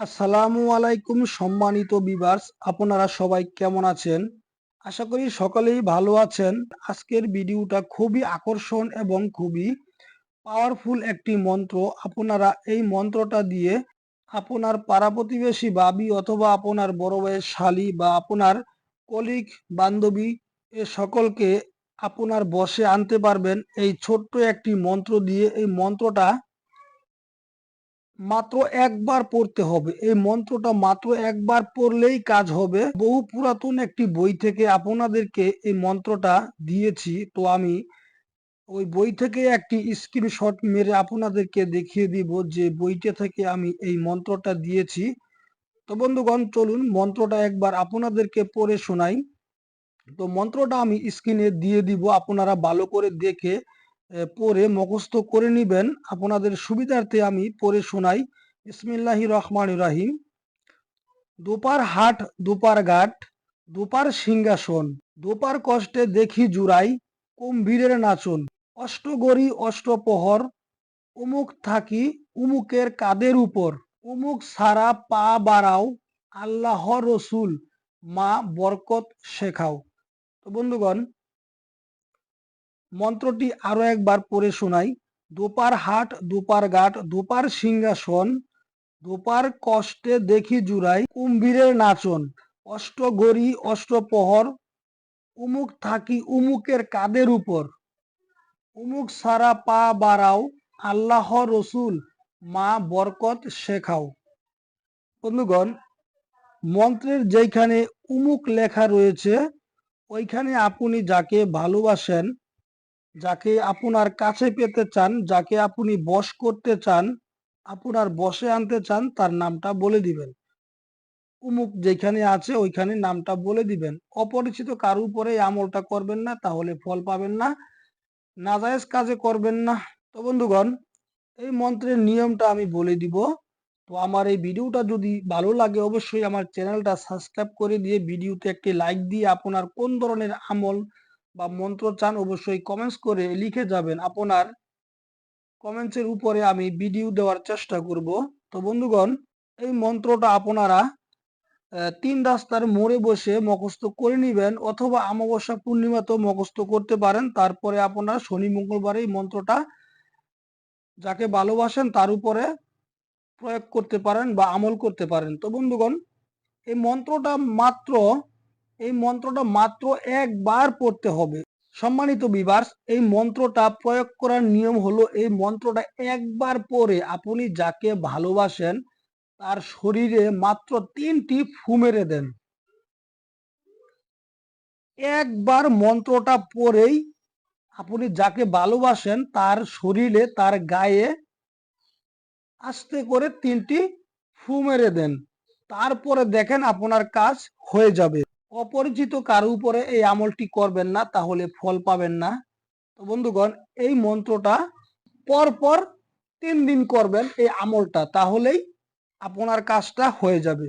আসসালামু আলাইকুম, সম্মানিত বিভার্স, আপনারা সবাই কেমন আছেন? আশা করি সকলেই ভালো আছেন। আজকের ভিডিওটা খুবই আকর্ষণ এবং খুবই পাওয়ারফুল একটি মন্ত্র। আপনারা এই মন্ত্রটা দিয়ে আপনার পাড়া প্রতিবেশী বাবি অথবা আপনার বড় ভাইয়ের শালি বা আপনার কলিগ বান্ধবী, এ সকলকে আপনার বসে আনতে পারবেন। এই ছোট্ট একটি মন্ত্র দিয়ে এই মন্ত্রটা মাত্র একবার পড়তে হবে। এই মন্ত্রটা মাত্র একবার পড়লেই কাজ হবে। বহু পুরাতন একটি বই থেকে আপনাদেরকে এই মন্ত্রটা দিয়েছি। তো আমি ওই বই থেকে একটি স্ক্রিনশট মেরে আপনাদেরকে দেখিয়ে দিব যে বইটা থেকে আমি এই মন্ত্রটা দিয়েছি। তো বন্ধুগণ, চলুন মন্ত্রটা একবার আপনাদেরকে পড়ে শোনাই। তো মন্ত্রটা আমি স্ক্রিনে দিয়ে দিব। আপনারা ভালো করে দেখে পড়ে মুখস্থ করে নিবেন। আপনাদের সুবিধার্থে আমি পড়ে শোনাই। ইসমিল্লাহি রহমান রাহিম। দুপার হাট, দুপার ঘাট, দুপার সিংহাসন, দুপার কষ্টে দেখি জুড়াই, কুম্ভীরের নাচন। অষ্টগরি, অষ্টপহর, উমুক থাকি উমুকের কাদের উপর। উমুক সারা পা বাড়াও আল্লাহ রসুল, মা বরকত শেখাও। তো বন্ধুগণ মন্ত্রটি আরও একবার পড়ে শোনাই। দুপার হাট, দুপার ঘাট, দুপার সিংহাসন, দুপার কষ্টে দেখি জুড়াই কুম্ভীরের নাচন। অষ্টগরি অষ্টপহর উমুক থাকি উমুকের কাদের উপর। উমুক সারা পা বাড়াও, আল্লাহ রসুল, মা বরকত শেখাও। বন্ধুগণ, মন্ত্রের যেখানে উমুক লেখা রয়েছে, ওইখানে আপনি যাকে ভালোবাসেন যাকে আপনার কাছে পেতে চান, যাকে আপনি বশ করতে চান, আপনার বসে আনতে চান, তার নামটা বলে দিবেন। উমুক যেখানে আছে, ওইখানে নামটা বলে দিবেন। অপরিচিত কারও উপরে আমলটা করবেন না, তাহলে ফল পাবেন না। নাজায়েজ কাজে করবেন না। তো বন্ধুগণ, এই মন্ত্রের নিয়মটা আমি বলে দিব। তো আমার এই ভিডিওটা যদি ভালো লাগে, অবশ্যই আমার চ্যানেলটা সাবস্ক্রাইব করে দিয়ে ভিডিওতে একটি লাইক দিয়ে আপনার কোন ধরনের আমল বা মন্ত্র চান অবশ্যই কমেন্টস করে লিখে যাবেন। আপনার কমেন্টসের উপরে আমি ভিডিও দেওয়ার চেষ্টা করব। তো বন্ধুগণ, এই মন্ত্রটা আপনারা তিন রাস্তার মোড়ে বসে মুখস্থ করে নেবেন অথবা অমাবস্যা পূর্ণিমাতেও মুখস্থ করতে পারেন। তারপরে আপনারা শনি, মঙ্গলবারে এই মন্ত্রটা যাকে ভালোবাসেন তার উপরে প্রয়োগ করতে পারেন বা আমল করতে পারেন। তো বন্ধুগণ, এই মন্ত্রটা মাত্র এই মন্ত্রটা মাত্র একবার পড়তে হবে। সম্মানিত বিভার্স, এই মন্ত্রটা প্রয়োগ করার নিয়ম হলো, এই মন্ত্রটা একবার পরে আপনি যাকে ভালোবাসেন, তার শরীরে মাত্র তিনটি ফু মেরে দেন। একবার মন্ত্রটা পরেই আপনি যাকে ভালোবাসেন, তার শরীরে, তার গায়ে আস্তে করে তিনটি ফু মেরে দেন। তারপরে দেখেন আপনার কাজ হয়ে যাবে। অপরিচিত কারও উপরে এই আমলটি করবেন না, তাহলে ফল পাবেন না। তো বন্ধুগণ, এই মন্ত্রটা পর পর তিন দিন করবেন এই আমলটা, তাহলেই আপনার কাজটা হয়ে যাবে।